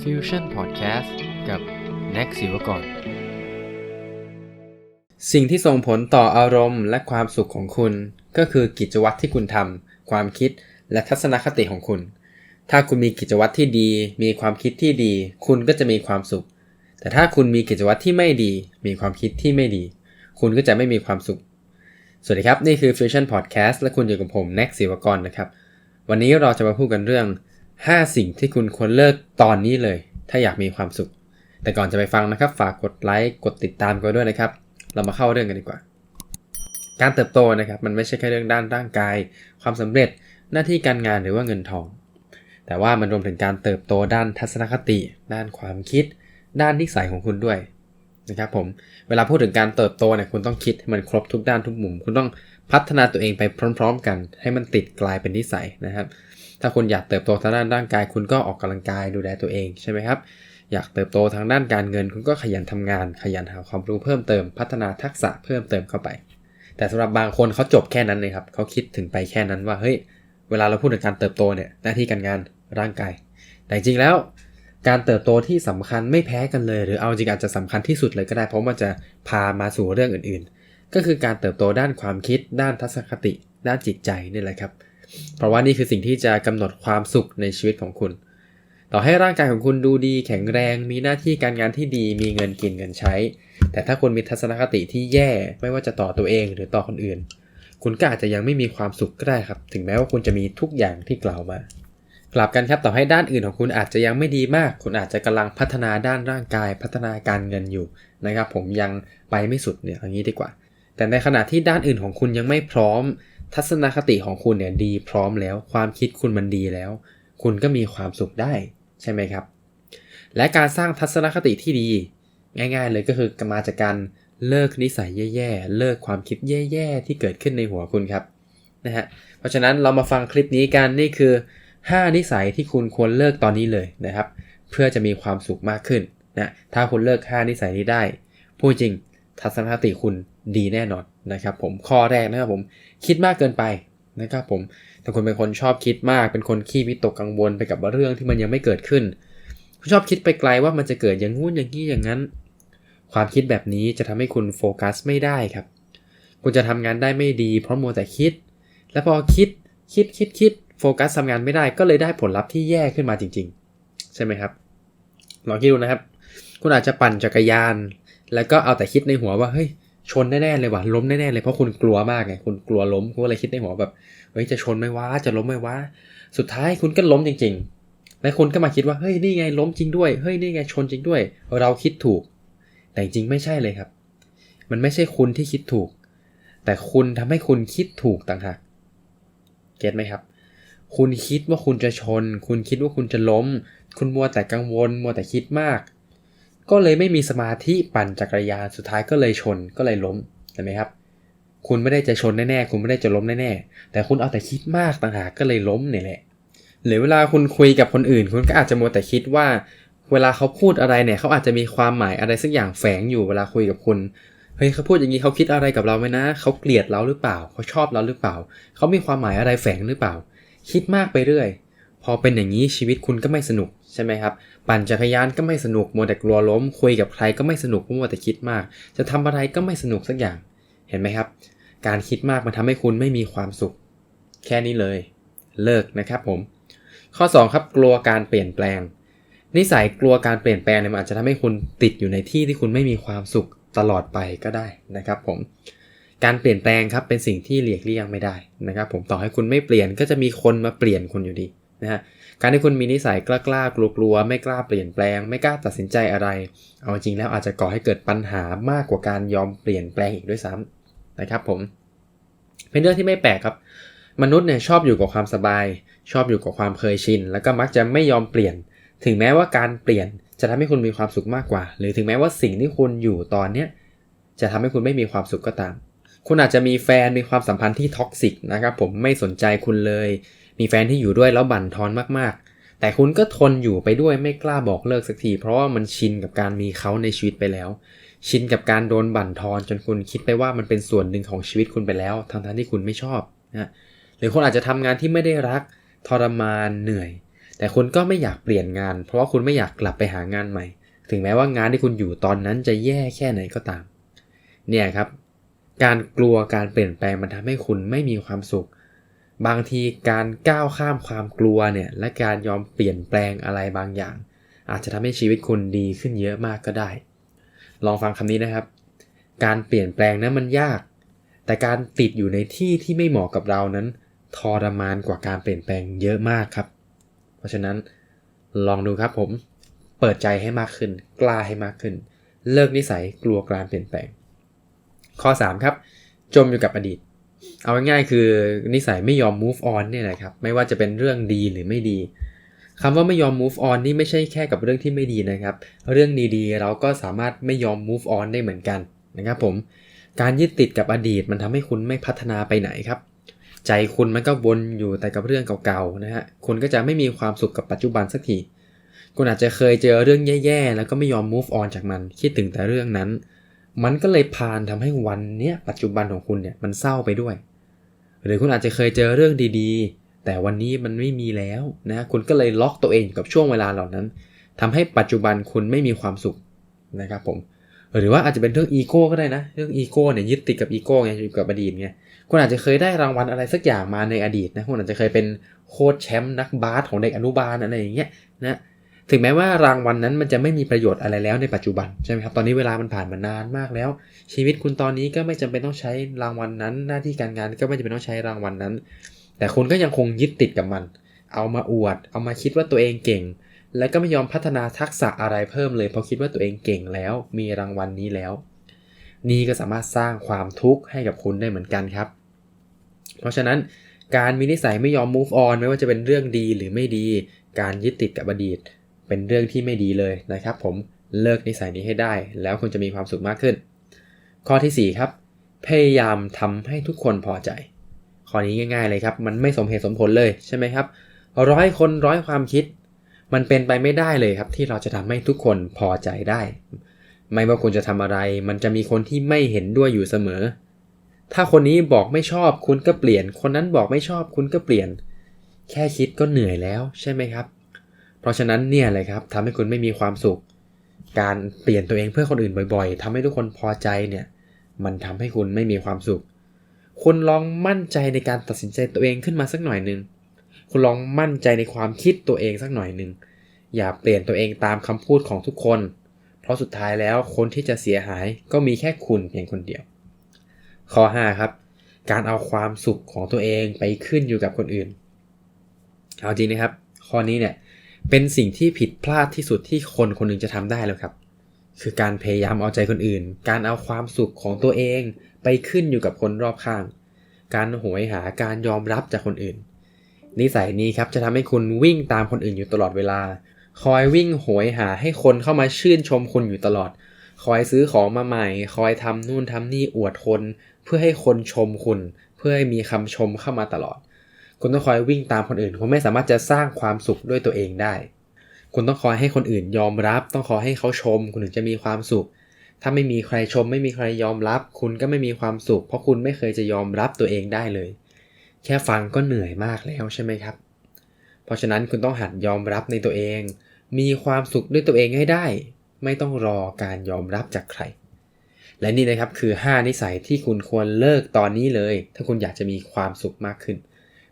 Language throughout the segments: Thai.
Fusion Podcast กับ Next ศิวกรสิ่งที่ส่งผลต่ออารมณ์และความสุขของคุณ ก็คือกิจวัตรที่คุณทำความคิดและทัศนคติของคุณ ถ้าคุณมีกิจวัตรที่ดี มีความคิดที่ดี คุณก็จะมีความสุข แต่ถ้าคุณมีกิจวัตรที่ไม่ดี มีความคิดที่ไม่ดี คุณก็จะไม่มีความสุข สวัสดีครับ นี่คือ Fusion Podcast และคุณอยู่กับผม Next ศิวกรนะครับ วันนี้เราจะมาพูดกันเรื่อง 5 สิ่งที่คุณควรเลิกตอนนี้เลย ถ้าอยากมีความสุข แต่ก่อนจะไปฟังนะครับ ฝากกดไลค์กดติดตามกันด้วยนะครับ เรามาเข้าเรื่องกันดีกว่า การเติบโตนะครับ มันไม่ใช่แค่เรื่องด้านร่างกาย ความสำเร็จหน้าที่การงานหรือว่าเงินทอง แต่ว่ามันรวมถึงการเติบโตด้านทัศนคติ ด้านความคิด ด้านนิสัยของคุณด้วยนะครับผมเวลาพูดถึงการเติบโตเนี่ยคุณต้องคิดให้มันครบทุกด้านทุกมุม คุณต้อง พัฒนาตัวเองไปพร้อม ๆ กัน ให้มันติดกลายเป็นนิสัยนะครับ ถ้าคุณอยากเติบโตทางด้านร่างกาย คุณก็ออกกำลังกายดูแลตัวเองใช่ไหมครับ อยากเติบโตทางด้านการเงิน คุณก็ขยันทำงาน ขยันหาความรู้เพิ่มเติม พัฒนาทักษะเพิ่มเติมเข้าไป แต่สำหรับบางคนเขาจบแค่นั้นเลยครับเขาคิดถึงไปแค่นั้นว่าเฮ้ยเวลาเราพูดถึงการเติบโตเนี่ยหน้าที่การงานร่างกาย แต่จริงแล้วการเติบโตที่สำคัญไม่แพ้กันเลย หรือเอาจริงอาจจะสำคัญที่สุดเลยก็ได้ เพราะมันจะพามาสู่เรื่องอื่นๆ ก็คือการเติบโตด้านความคิด ด้านทัศนคติ ด้านจิตใจนี่แหละครับ เพราะว่านี่คือสิ่งที่จะกำหนดความสุขในชีวิตของคุณ ต่อให้ร่างกายของคุณดูดี แข็งแรง มีหน้าที่การงานที่ดี มีเงินกินเงินใช้ แต่ถ้าคุณมีทัศนคติที่แย่ไม่ว่าจะต่อตัวเองหรือต่อคนอื่น คุณก็อาจจะยังไม่มีความสุขก็ได้ครับ ถึงแม้ว่าคุณจะมีทุกอย่างที่กล่าวมากลับกันครับต่อให้ด้านอื่นของคุณอาจจะยังไม่ดีมาก คุณอาจจะกำลังพัฒนาด้านร่างกาย พัฒนาการเงินอยู่นะครับ ผมยังไปไม่สุดเนี่ยอย่างนี้ดีกว่า แต่ในขณะที่ด้านอื่นของคุณยังไม่พร้อม ทัศนคติของคุณเนี่ยดีพร้อมแล้ว ความคิดคุณมันดีแล้ว คุณก็มีความสุขได้ใช่ไหมครับ และการสร้างทัศนคติที่ดี ง่าย ๆ เลยก็คือมาจากการเลิกนิสัยแย่ๆ เลิกความคิดแย่ๆ ที่เกิดขึ้นในหัวคุณครับนะฮะ เพราะฉะนั้นเรามาฟังคลิปนี้กันนี่คือ 5 นิสัยที่คุณควรเลิกตอนนี้เลยนะครับ เพื่อจะมีความสุขมากขึ้นนะ ถ้าคุณเลิก 5 นิสัยนี้ได้ พูดจริงทัศนคติคุณ ดีแน่นอนนะครับผมข้อแรกนะครับผมคิดมากเกินไปนะครับผมถ้าคุณเป็นคนชอบคิดมากเป็นคนขี้วิตกกังวลไปกับเรื่องที่มันยังไม่เกิดขึ้นชอบคิดไปไกลว่ามันจะเกิดอย่างงู้นอย่างนี้อย่างนั้น ความคิดแบบนี้จะทำให้คุณโฟกัสไม่ได้ครับ คุณจะทำงานได้ไม่ดี เพราะมัวแต่คิด แล้วพอคิดคิดคิดคิดโฟกัสทำงานไม่ได้ก็เลยได้ผลลัพธ์ที่แย่ขึ้นมาจริง ๆ ใช่ไหมครับลองคิดดูนะครับ คุณอาจจะปั่นจักรยาน แล้วก็เอาแต่คิดในหัวว่าเฮ้ย ชนแน่ๆเลยว่ะล้มแน่ๆเลยเพราะคุณกลัวมากไงคุณกลัวล้มคุณก็เลยคิดในหัวแบบเฮ้ยจะชนไหมวะจะล้มไหมวะสุดท้ายคุณก็ล้มจริง ๆ และคุณก็มาคิดว่าเฮ้ยนี่ไงล้มจริงด้วยเฮ้ยนี่ไงชนจริงด้วย เราคิดถูก แต่จริงไม่ใช่เลยครับ มันไม่ใช่คุณที่คิดถูก แต่คุณทำให้คุณคิดถูกต่างหากเก็ตไหมครับ คุณคิดว่าคุณจะชน คุณคิดว่าคุณจะล้ม คุณมัวแต่กังวล มัวแต่คิดมาก ก็เลยไม่มีสมาธิปั่นจักรยานสุดท้ายก็เลยชนก็เลยล้มเห็นไหมครับ คุณไม่ได้จะชนแน่ๆคุณไม่ได้จะล้มแน่ๆแต่คุณเอาแต่คิดมากต่างหากก็เลยล้มเนี่ยแหละหรือเวลาคุณคุยกับคนอื่น คุณก็อาจจะมัวแต่คิดว่า เวลาเขาพูดอะไรเนี่ยเขาอาจจะมีความหมายอะไรสักอย่างแฝงอยู่เวลาคุยกับคุณเฮ้ยเขาพูดอย่างนี้เขาคิดอะไรกับเราไหมนะเขาเกลียดเราหรือเปล่าเขาชอบเราหรือเปล่าเขามีความหมายอะไรแฝงหรือเปล่า คิดมากไปเรื่อย พอเป็นอย่างนี้ชีวิตคุณก็ไม่สนุก ใช่ไหมครับ ปั่นจักรยานก็ไม่สนุกมัวแต่กลัวล้ม คุยกับใครก็ไม่สนุกมัวแต่คิดมาก จะทำอะไรก็ไม่สนุกสักอย่าง เห็นไหมครับ การคิดมากมันทำให้คุณไม่มีความสุข แค่นี้เลย เลิกนะครับผม ข้อ 2 ครับกลัวการเปลี่ยนแปลง นิสัยกลัวการเปลี่ยนแปลงเนี่ยมันอาจจะทำให้คุณติดอยู่ในที่ที่คุณไม่มีความสุขตลอดไปก็ได้นะครับ ผมการเปลี่ยนแปลงครับเป็นสิ่งที่เลียกเลี่ยงไม่ได้นะครับ ผมต่อให้คุณไม่เปลี่ยนก็จะมีคนมาเปลี่ยนคุณอยู่ดีนะฮะ การที่คุณมีนิสัยกล้ากล้ากลัวกลัวไม่กล้าเปลี่ยนแปลง ไม่กล้าตัดสินใจอะไร เอาจริงแล้วอาจจะก่อให้เกิดปัญหามากกว่าการยอมเปลี่ยนแปลงอีกด้วยซ้ำนะครับผม เป็นเรื่องที่ไม่แปลกครับ มนุษย์เนี่ยชอบอยู่กับความสบาย ชอบอยู่กับความเคยชิน แล้วก็มักจะไม่ยอมเปลี่ยน ถึงแม้ว่าการเปลี่ยนจะทำให้คุณมีความสุขมากกว่า หรือถึงแม้ว่าสิ่งที่คุณอยู่ตอนเนี้ยจะทำให้คุณไม่มีความสุขก็ตาม คุณอาจจะมีแฟนมีความสัมพันธ์ที่ท็อกซิกนะครับผมไม่สนใจคุณเลย มีแฟนที่อยู่ด้วยแล้วบั่นทอนมากๆ แต่คุณก็ทนอยู่ไปด้วยไม่กล้าบอกเลิกสักที เพราะว่ามันชินกับการมีเขาในชีวิตไปแล้ว ชินกับการโดนบั่นทอนจนคุณคิดไปว่ามันเป็นส่วนหนึ่งของชีวิตคุณไปแล้ว ทั้งๆที่คุณไม่ชอบนะหรือคนอาจจะทำงานที่ไม่ได้รักทรมานเหนื่อย แต่คุณก็ไม่อยากเปลี่ยนงาน เพราะว่าคุณไม่อยากกลับไปหางานใหม่ ถึงแม้ว่างานที่คุณอยู่ตอนนั้นจะแย่แค่ไหนก็ตาม เนี่ยครับ การกลัวการเปลี่ยนแปลงมันทำให้คุณไม่มีความสุข บางทีการก้าวข้ามความกลัวเนี่ยและการยอมเปลี่ยนแปลงอะไรบางอย่าง อาจจะทำให้ชีวิตคุณดีขึ้นเยอะมากก็ได้ ลองฟังคำนี้นะครับ การเปลี่ยนแปลงนั้นมันยาก แต่การติดอยู่ในที่ที่ไม่เหมาะกับเรานั้นทรมานกว่าการเปลี่ยนแปลงเยอะมากครับ เพราะฉะนั้นลองดูครับผม เปิดใจให้มากขึ้น กล้าให้มากขึ้น เลิกนิสัยกลัวการเปลี่ยนแปลง ข้อ 3 ครับ จมอยู่กับอดีต เอาง่ายๆคือนิสัยไม่ยอม move on เนี่ยนะครับไม่ว่าจะเป็นเรื่องดีหรือไม่ดีคำว่าไม่ยอม move on นี่ไม่ใช่แค่กับเรื่องที่ไม่ดีนะครับ เรื่องดีๆ เราก็สามารถไม่ยอม move on ได้เหมือนกันนะครับผม การยึดติดกับอดีตมันทำให้คุณไม่พัฒนาไปไหนครับ ใจคุณมันก็วนอยู่แต่กับเรื่องเก่าๆนะฮะ คุณก็จะไม่มีความสุขกับปัจจุบันสักที คุณอาจจะเคยเจอเรื่องแย่ๆ แล้วก็ไม่ยอม move on จากมัน คิดถึงแต่เรื่องนั้น มันก็เลยพานทำให้วันเนี้ยปัจจุบันของคุณเนี่ยมันเศร้าไปด้วย หรือคุณอาจจะเคยเจอเรื่องดีๆ แต่วันนี้มันไม่มีแล้วนะคุณก็เลยล็อกตัวเองกับช่วงเวลาเหล่านั้นทำให้ปัจจุบันคุณไม่มีความสุขนะครับผมหรือว่าอาจจะเป็นเรื่องอีโก้ก็ได้นะ เรื่องอีโก้เนี่ยยึดติดกับอีโก้ไงอยู่กับอดีตไงคุณอาจจะเคยได้รางวัลอะไรสักอย่างมาในอดีตนะคุณอาจจะเคยเป็นโค้ชแชมป์นักบาสของเด็กอนุบาลอะไรอย่างเงี้ยนะ ถึงแม้ว่ารางวัลนนั้นมันจะไม่มีประโยชน์อะไรแล้วในปัจจุบันใช่ไหมครับ ตอนนี้เวลามันผ่านมานานมากแล้ว ชีวิตคุณตอนนี้ก็ไม่จำเป็นต้องใช้รางวัลนนั้น หน้าที่การงานก็ไม่จำเป็นต้องใช้รางวัลนนั้น แต่คุณก็ยังคงยึดติดกับมัน เอามาอวด เอามาคิดว่าตัวเองเก่ง แล้วก็ไม่ยอมพัฒนาทักษะอะไรเพิ่มเลยเพราะคิดว่าตัวเองเก่งแล้ว มีรางวัลนนี้แล้ว นี่ก็สามารถสร้างความทุกข์ให้กับคุณได้เหมือนกันครับ เพราะฉะนั้นการมีนิสัยไม่ยอม move on ไม่ว่าจะเป็นเรื่องดีหรือไม่ดี การยึดติดกับอดีต เป็นเรื่องที่ไม่ดีเลยนะครับผมเลิกนิสัยนี้ให้ได้ แล้วคุณจะมีความสุขมากขึ้น ข้อที่ 4 ครับ พยายามทำให้ทุกคนพอใจ ข้อนี้ง่าย ๆเลยครับ มันไม่สมเหตุสมผลเลยใช่ไหมครับร้อยคนร้อยความคิด มันเป็นไปไม่ได้เลยครับ ที่เราจะทำให้ทุกคนพอใจได้ ไม่ว่าคุณจะทำอะไร มันจะมีคนที่ไม่เห็นด้วยอยู่เสมอ ถ้าคนนี้บอกไม่ชอบคุณก็เปลี่ยน คนนั้นบอกไม่ชอบคุณก็เปลี่ยน แค่คิดก็เหนื่อยแล้วใช่ไหมครับ เพราะฉะนั้นเนี่ยเลยครับทำให้คุณไม่มีความสุข การเปลี่ยนตัวเองเพื่อคนอื่นบ่อย ๆทำให้ทุกคนพอใจเนี่ยมันทำให้คุณไม่มีความสุข คุณลองมั่นใจในการตัดสินใจตัวเองขึ้นมาสักหน่อยหนึ่งคุณลองมั่นใจในความคิดตัวเองสักหน่อยหนึ่งอย่าเปลี่ยนตัวเองตามคำพูดของทุกคน เพราะสุดท้ายแล้วคนที่จะเสียหายก็มีแค่คุณเพียงคนเดียว ข้อ 5 ครับ การเอาความสุขของตัวเองไปขึ้นอยู่กับคนอื่น เอาจริงนะครับ ข้อนี้เนี่ย เป็นสิ่งที่ผิดพลาดที่สุดที่คนคนหนึ่งจะทำได้แล้วครับ คือการพยายามเอาใจคนอื่น การเอาความสุขของตัวเองไปขึ้นอยู่กับคนรอบข้าง การหวยหาการยอมรับจากคนอื่น นิสัยนี้ครับจะทำให้คุณวิ่งตามคนอื่นอยู่ตลอดเวลา คอยวิ่งโหยหาให้คนเข้ามาชื่นชมคุณอยู่ตลอด คอยซื้อของมาใหม่ คอยทำนู่นทำนี่อวดคน เพื่อให้คนชมคุณ เพื่อให้มีคำชมเข้ามาตลอด คุณต้องคอยวิ่งตามคนอื่น คุณไม่สามารถจะสร้างความสุขด้วยตัวเองได้ คุณต้องคอยให้คนอื่นยอมรับ ต้องคอยให้เขาชม คุณถึงจะมีความสุข ถ้าไม่มีใครชม ไม่มีใครยอมรับ คุณก็ไม่มีความสุข เพราะคุณไม่เคยจะยอมรับตัวเองได้เลย แค่ฟังก็เหนื่อยมากแล้วใช่ไหมครับ เพราะฉะนั้นคุณต้องหัดยอมรับในตัวเอง มีความสุขด้วยตัวเองให้ได้ ไม่ต้องรอการยอมรับจากใครและนี่นะครับคือ 5 นิสัยที่คุณควรเลิกตอนนี้เลย ถ้าคุณอยากจะมีความสุขมากขึ้น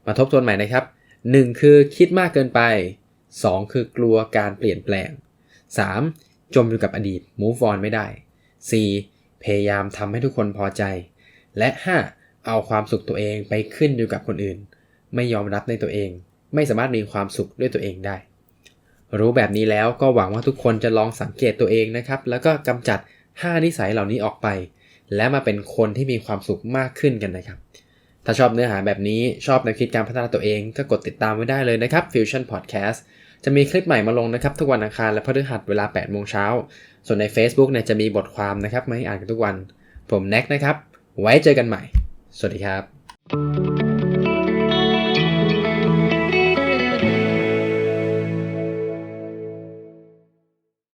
มาทบทวนใหม่นะครับ 1. คือคิดมากเกินไป 2. คือกลัวการเปลี่ยนแปลง 3. จมอยู่กับอดีต move on ไม่ได้ 4. พยายามทำให้ทุกคนพอใจ และ 5. เอาความสุขตัวเองไปขึ้นอยู่กับคนอื่น ไม่ยอมรับในตัวเอง ไม่สามารถมีความสุขด้วยตัวเองได้ รู้แบบนี้แล้วก็หวังว่าทุกคนจะลองสังเกตตัวเองนะครับ แล้วก็กำจัด 5 นิสัยเหล่านี้ออกไป และมาเป็นคนที่มีความสุขมากขึ้นกันนะครับ ถ้าชอบเนื้อหาแบบนี้ชอบแนวคิดการพัฒนาตัวเองก็กดติดตามไว้ได้เลยนะครับ Fusion Podcast จะมีคลิปใหม่มาลงนะครับทุกวันอังคารและพฤหัสเวลา 8 โมงเช้า ส่วนใน Facebook เนี่ยจะมีบทความนะครับมาให้อ่านกันทุกวัน ผมแน็กนะครับ ไว้เจอกันใหม่ สวัสดีครับ